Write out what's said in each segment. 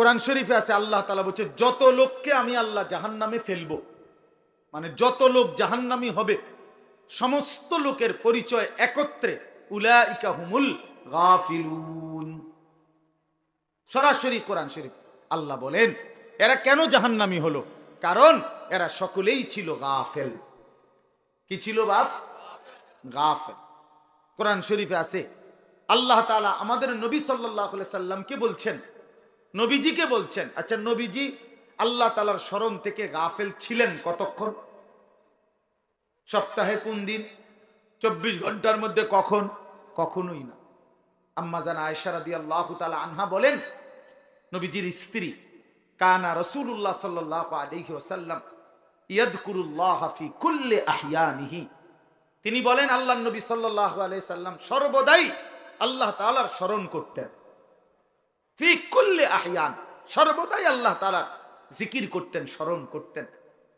কোরআন শরীফে আছে, আল্লাহ তালা বলছে, যত লোককে আমি আল্লাহ জাহান নামে ফেলব মানে যত লোক জাহান্নামি হবে, সমস্ত লোকের পরিচয় একত্রে উলাইকা হুমুল গাফিলুন। সরাসরি কোরআন শরীফ, আল্লাহ বলেন, এরা কেন জাহান্নামি হলো? কারণ এরা সকলেই ছিল গাফেল। কি ছিল বাপ গাফেল। কোরআন শরীফে আছে, আল্লাহ তাআলা আমাদের নবী আলাইহি সাল্লামকে বলছেন নবীজিকে বলছেন আচ্ছা নবীজি, আল্লাহ তালার স্মরণ থেকে গাফেল ছিলেন কতক্ষণ? সপ্তাহে কোন দিন? চব্বিশ ঘণ্টার মধ্যে কখন? কখনোই না। আম্মা জানা আয়সারাদি আল্লাহ আনহা বলেন, নবীজির স্ত্রী কানা রসুল্লাহ সাল্লাহ আলহি ওসাল্লাম কুল্লে আহিয়ানিহি। তিনি বলেন আল্লাহ নবী সাল্লাহ সাল্লাম সর্বদাই আল্লাহ তালার স্মরণ করতেন। ফি কুল্লে আহিয়ান। সর্বদাই আল্লাহ তালার জিকির করতেন, স্মরণ করতেন।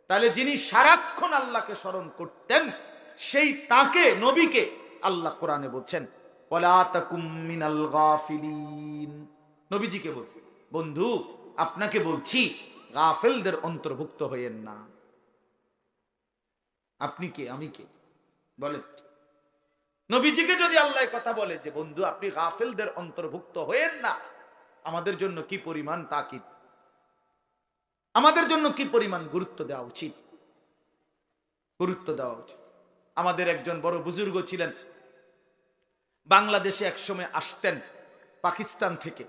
তাহলে যিনি সারাক্ষণ আল্লাহকে স্মরণ করতেন, সেই তাকে, নবীকে আল্লাহ কোরআনে বলছেন নবীজিকে বলছে, বন্ধু, আপনাকে বলছি, গাফেলদের অন্তর্ভুক্ত হইয়েন না। আপনি কে? আমি কে? বলেন। নবীজিকে যদি আল্লাহ কথা বলে যে, বন্ধু, আপনি গাফেলদের অন্তর্ভুক্ত হয়েন না আমাদের জন্য কি পরিমাণ তাকিদ? আমাদের জন্য কি পরিমাণ গুরুত্ব দেওয়া উচিত? গুরুত্ব দেওয়া উচিত। আমাদের একজন বড় বুজুর্গ ছিলেন। বাংলাদেশে একসময় আসতেন পাকিস্তান থেকে।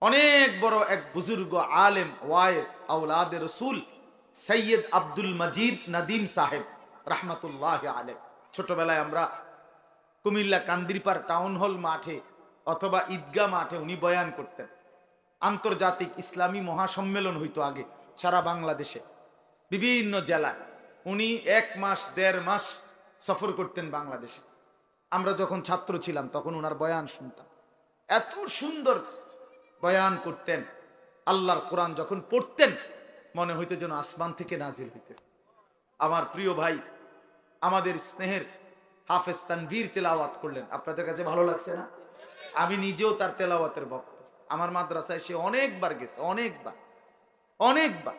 অনেক বড় এক বুজুর্গ আলেম ওয়ায়েস আউলাদের রসুল, সৈয়দ আব্দুল মজিদ নদীম সাহেব, রহমতুল্লাহ আলেম ছোটবেলায় আমরা কুমিল্লা কান্দিরপার টাউন হল মাঠে অথবা ঈদগাহ মাঠে উনি বয়ান করতেন। আন্তর্জাতিক ইসলামী মহাসম্মেলন হইতো আগে, সারা বাংলাদেশে। বিভিন্ন জেলায়। উনি এক মাস, দেড় মাস সফর করতেন বাংলাদেশে। আমরা যখন ছাত্র ছিলাম, তখন ওনার বয়ান শুনতাম। এত সুন্দর বয়ান করতেন। আল্লাহর কোরআন যখন পড়তেন, মনে হইতো যেন আসমান থেকে নাজিল হইতেছে। আমার প্রিয় ভাই, আমাদের স্নেহের হাফেজ তানভীর তেলাওয়াত করলেন। আপনাদের কাছে ভালো লাগছে না? আমি নিজেও তার তেলাওয়াতের ভক্ত আমার মাদ্রাসায় সে অনেকবার গেছে, অনেকবার অনেকবার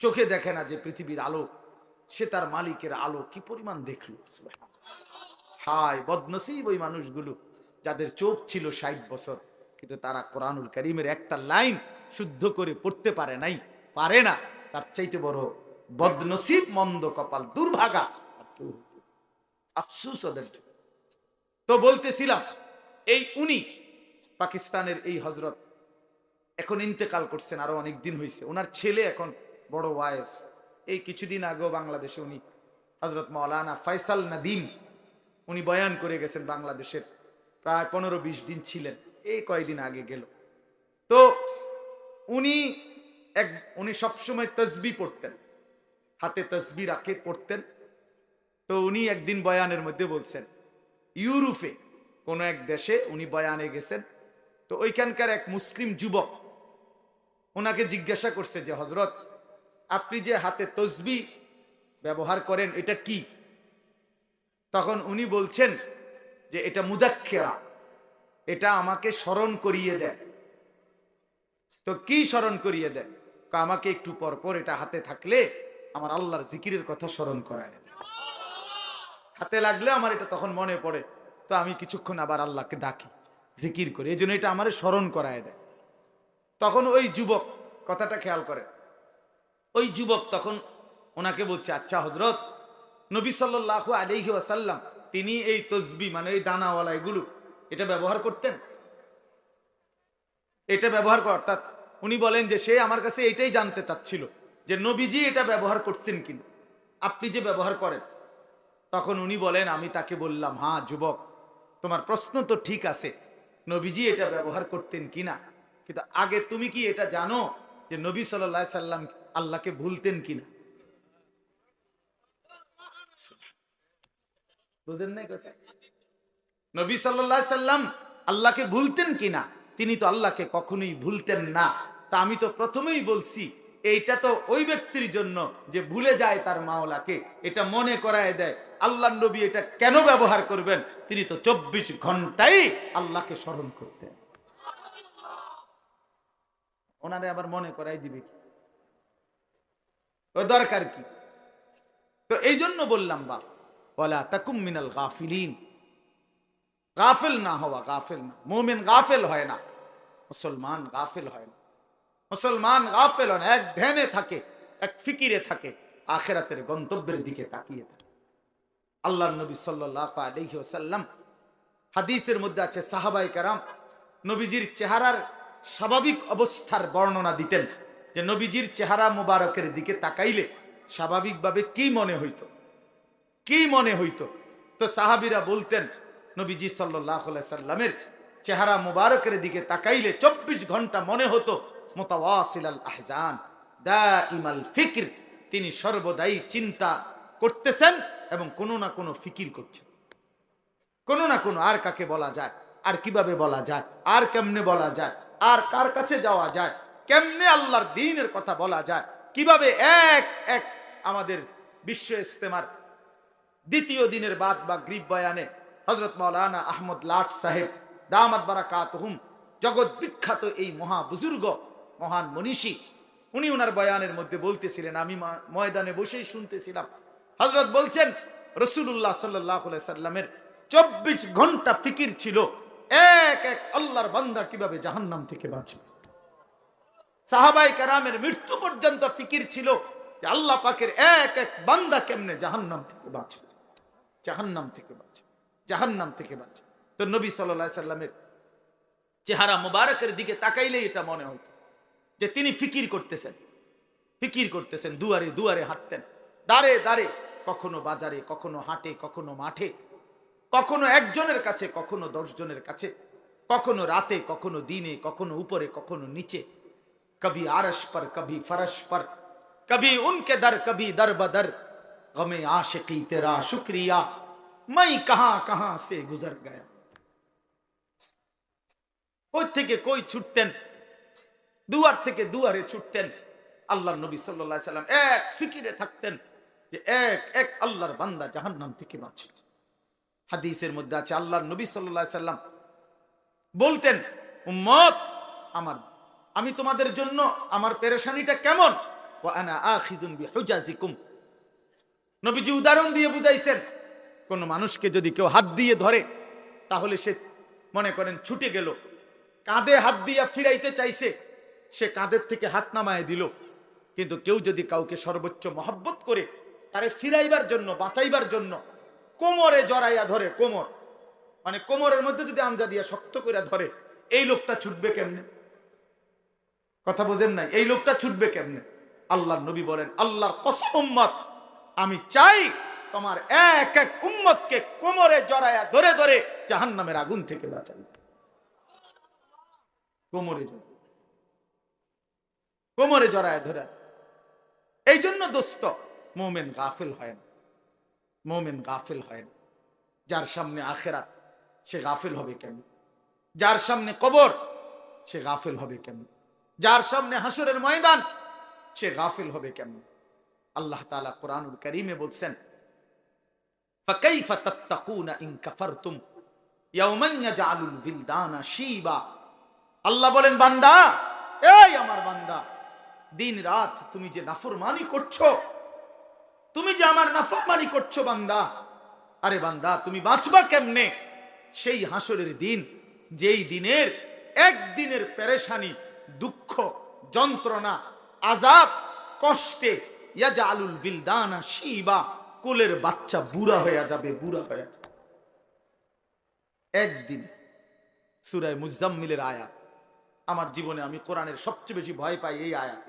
চোখে দেখে না যে পৃথিবীর আলো, সে তার মালিকের আলো কি পরিমাণ দেখল হায়, বদনসিব ওই মানুষগুলো, যাদের চোখ ছিল ষাট বছর, কিন্তু তারা কোরআনুল করিমের একটা লাইন শুদ্ধ করে পড়তে পারে নাই, পারে না তার চাইতে বড় বদনসিব মন্দ কপাল দুর্ভাগা। আফসুস ওদের। তো বলতেছিলাম, এই উনি পাকিস্তানের এই হজরত এখন ইন্তেকাল করছেন, আরও অনেক দিন হয়েছে ওনার ছেলে এখন বড় ওয়াইস এই কিছুদিন আগেও বাংলাদেশে উনি হজরত মৌলানা ফয়সাল নাদিম, উনি বয়ান করে গেছেন বাংলাদেশের প্রায় পনেরো বিশ দিন ছিলেন। এই কয়দিন আগে গেল। তো উনি এক, উনি সবসময় তসবি পড়তেন, হাতে তসবি রাখে, পড়তেন। তো উনি একদিন বয়ানের মধ্যে বলছেন ইউরোপে, কোন এক দেশে উনি বয়ানে গেছেন, তো ওইখানকার এক মুসলিম যুবক ওনাকে জিজ্ঞাসা করছে যে হজরত আপনি যে হাতে তসবি ব্যবহার করেন, এটা কি? তখন উনি বলছেন যে, এটা মুদাক্ষেরা এটা আমাকে স্মরণ করিয়ে দেয়। তো কি স্মরণ করিয়ে দেয়? আমাকে একটু পর পর এটা হাতে থাকলে আমার আল্লাহর জিকিরের কথা স্মরণ করায়। হাতে লাগলে আমার এটা তখন মনে পড়ে। তো আমি কিছুক্ষণ আবার আল্লাহকে ডাকি, জিকির করি। এই জন্য এটা আমার স্মরণ করায় দেয়। তখন ওই যুবক, কথাটা খেয়াল করে ওই যুবক তখন ওনাকে বলছে আচ্ছা হজরত নবী সাল্লাহ আলহি আসাল্লাম তিনি এই তসবি মানে এই দানাওয়ালা এগুলো, এটা ব্যবহার করতেন? এটা ব্যবহার কর, অর্থাৎ উনি বলেন যে, সে আমার কাছে এটাই জানতে চাচ্ছিল যে, নবীজি এটা ব্যবহার করছেন কিনা? আপনি যে ব্যবহার করেন তখন উনি বলেন, আমি তাকে বললাম হ্যাঁ যুবক, তোমার প্রশ্ন তো ঠিক আছে। নবীজি এটা ব্যবহার করতেন কিনা কিন্তু আগে তুমি কি এটা জানো যে নবী সাল্লাহ সাল্লাম আল্লাহকে ভুলতেন কিনা বুঝেন নবী সাল্লাহ সাল্লাম আল্লাহকে ভুলতেন কিনা তিনি তো আল্লাহকে কখনোই ভুলতেন না। তা আমি তো প্রথমেই বলছি এইটা তো ওই ব্যক্তির জন্য যে ভুলে যায় তার মাওলাকে, এটা মনে করায় দেয়। আল্লাহ নবী এটা কেন ব্যবহার করবেন? তিনি তো চব্বিশ ঘন্টাই আল্লাহকে স্মরণ করতেন। ওনারে আবার মনে করাই দিবে? ও দরকার কি? তো এই জন্য বললাম, বাপ বলা তাকুম মিনাল গাফিলিন। গাফেল না হওয়া, গাফেল না। মোমেন গাফেল হয় না। মুসলমান গাফেল হয় না। মুসলমান গাফেল এক ধ্যানে থাকে, এক ফিকিরে থাকে, আখেরাতের গন্তব্যের দিকে তাকিয়ে থাকে। আল্লাহ নবী সাল্লাহ আলহি হাদিসের মধ্যে আছে সাহাবাই কারাম নবীজির চেহারার স্বাভাবিক অবস্থার বর্ণনা দিতেন যে নবীজির চেহারা মোবারকের দিকে তাকাইলে স্বাভাবিকভাবে কি মনে হইত? কি মনে হইত? তো সাহাবিরা বলতেন, নবীজি সাল্লাহ সাল্লামের চেহারা মুবারকের দিকে তাকাইলে চব্বিশ ঘণ্টা মনে হতো মোতাওয়াসিল আল আহজান দা ফিক্র। তিনি সর্বদাই চিন্তা করতেছেন এবং কোনো না কোনো ফিকির করছেন। কোনো না কোনো আর কাকে বলা যায়, আর কীভাবে বলা যায়, আর কেমনে বলা যায়, আর কার কাছে যাওয়া যায়, কেমনে আল্লাহর দিনের কথা বলা যায়, কীভাবে এক এক আমাদের বিশ্ব ইস্তেমার দ্বিতীয় দিনের বাদ বা গ্রিব বয়ানে হজরত মৌলানা আহমদ লাট সাহেব, দামাত বারাকাত হুম জগৎ বিখ্যাত এই মহা বুজুর্গ মহান মনীষী, উনি ওনার বয়ানের মধ্যে বলতেছিলেন, আমি ময়দানে বসেই শুনতেছিলাম। হজরত বলছেন রসুল্লাহ সাল্লাহ সাল্লামের চব্বিশ ঘণ্টা ফিকির ছিল, এক এক আল্লাহর বান্দা কীভাবে জাহান্নাম থেকে বাঁচবে সাহাবাই কারামের মৃত্যু পর্যন্ত ফিকির ছিল যে আল্লাহ পাকের এক এক বান্দা কেমনে জাহান্নাম থেকে বাঁচবে জাহান্নাম থেকে বাঁচবে জাহান্নাম থেকে বাঁচবে তো নবী সাল্লাহ সাল্লামের চেহারা মোবারকের দিকে তাকাইলেই এটা মনে হতো। যে তিনি ফিকির করতেছেন। ফিকির করতেছেন, দুয়ারে দুয়ারে হাঁটতেন। দাঁড়ে দাঁড়ে কখনো বাজারে, কখনো হাটে, কখনো মাঠে, কখনো একজনের কাছে, কখনো দশজনের কাছে, কখনো রাতে, কখনো দিনে, কখনো উপরে, কখনো নিচে। কবি আরস পর, কবি ফরস পর, কবি উনকে দর, কবি দর বদর গমে আশকি তেরা শুক্রিয়া। মাই কাহা কাহা সে গুজর গয়া। ওই থেকে কই ছুটতেন? দুয়ার থেকে দুয়ারে ছুটতেন। আল্লাহ নবী সাল্লাল্লাহু সাল্লাম এক ফিকিরে থাকতেন যে এক এক আল্লাহর বান্দা জাহান নাম থেকে বাঁচে। হাদিসের মধ্যে আছে, আল্লাহর নবী সাল্লাল্লাহু সাল্লাম বলতেন, উম্মত, আমার, আমি তোমাদের জন্য আমার পেরেশানিটা কেমন? নবীজি উদাহরণ দিয়ে বুঝাইছেন, কোন মানুষকে যদি কেউ হাত দিয়ে ধরে, তাহলে সে মনে করেন ছুটে গেল। কাঁধে হাত দিয়া ফিরাইতে চাইছে সে কাঁধের থেকে হাত নামায় দিল। কিন্তু কেউ যদি কাউকে সর্বোচ্চ মহব্বত করে, তারে ফিরাইবার জন্য, বাঁচাইবার জন্য, কোমরে জড়াইয়া ধরে, কোমর মানে কোমরের মধ্যে যদি আমজা দিয়া শক্ত করে ধরে, এই লোকটা ছুটবে কেমনে? কথা বোঝেন নাই? এই লোকটা ছুটবে কেমনে? আল্লাহর নবী বলেন, আল্লাহর কসম, উম্মত, আমি চাই তোমার এক এক উম্মতকে কোমরে জড়ায়া ধরে ধরে জাহান্নামের আগুন থেকে বাঁচাই কোমরে জড়ায়। কোমরে জড়ায় ধরে এই জন্য দোস্ত মোমেন গাফিল হয় না মোমেন গাফিল হয় না যার সামনে আখেরাত সে গাফিল হবে কেন যার সামনে কবর সে গাফিল হবে কেমন যার সামনে হাসরের ময়দান সে গাফিল হবে কেমন আল্লাহ তাআলা কোরআনুল কারীমে বলছেন فكيف تتقون إن كفرتم يوما يجعل الولدان شيبا আল্লাহ বলেন বান্দা এই আমার বান্দা দিন রাত তুমি যে নাফরমানি করছ, তুমি যে আমার নাফরমানি করছ বান্দা, আরে বান্দা, তুমি বাঁচবা কেমনে? সেই হাসরের দিন, যেই দিনের, একদিনের পেরেশানি, দুঃখ, যন্ত্রণা আজাব কষ্টে ইয়াজা আলুল বিলদানা শিবা, কোলের বাচ্চা বুড়া হয়ে যাবে, বুড়া হয়ে যাবে। একদিন, সুরায় মুজাম্মিলের আয়াত, আমার জীবনে আমি কোরআনের সবচেয়ে বেশি ভয় পাই এই আয়াত